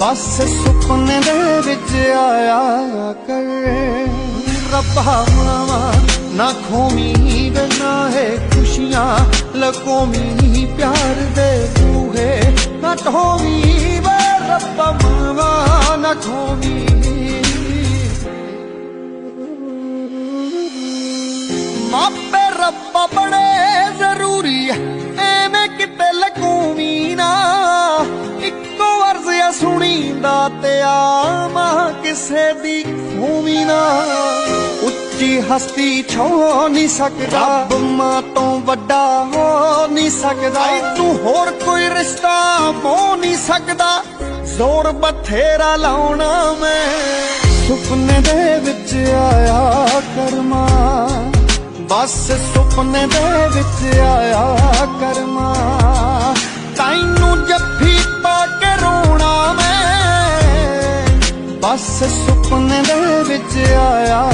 ਬਸ ਸੁਪਨੇ ਦੇ ਵਿੱਚ ਆਇਆ ਕਰੇ। ਰੱਬਾ ਮਾਵਾ, ਨਾ ਖੋਮੀ ਨਾ ਖੁਸ਼ੀਆਂ ਲਕੋਮੀ ਪਿਆਰ ਦੇ ਬੂਹੇ। ਨਾ ਢੋਵੀ ਵੇ, ਰੱਬਾ ਮਾਵਾ, ਨਾ ਖੋਮੀ ਮਾਪੇ ਰੱਬਾ ਬੜੇ ਜ਼ਰੂਰੀ ਹੈ ਤੇ ਆਮਾ ਕਿਸੇ ਦੀ ਖੂਵੀ ਨਾ। ਉੱਚੀ ਹਸਤੀ ਛੋ ਨਹੀਂ ਸਕਦਾ। ਰੱਬ ਮਾਂ ਤੋਂ ਵੱਡਾ ਹੋ ਨਹੀਂ ਸਕਦਾ। ਤੂੰ ਹੋਰ ਕੋਈ ਰਿਸ਼ਤਾ ਮੋ ਨਹੀਂ ਸਕਦਾ। ਜ਼ੋਰ ਬਥੇਰਾ ਲਾਉਣਾ ਮੈਂ। ਸੁਪਨੇ ਦੇ ਵਿੱਚ ਆਇਆ ਕਰਮਾ। ਬਸ ਸੁਪਨੇ ਦੇ ਵਿੱਚ ਆਇਆ ਬਸ ਸੁਪਨੇ ਦੇ ਵਿੱਚ ਆਇਆ।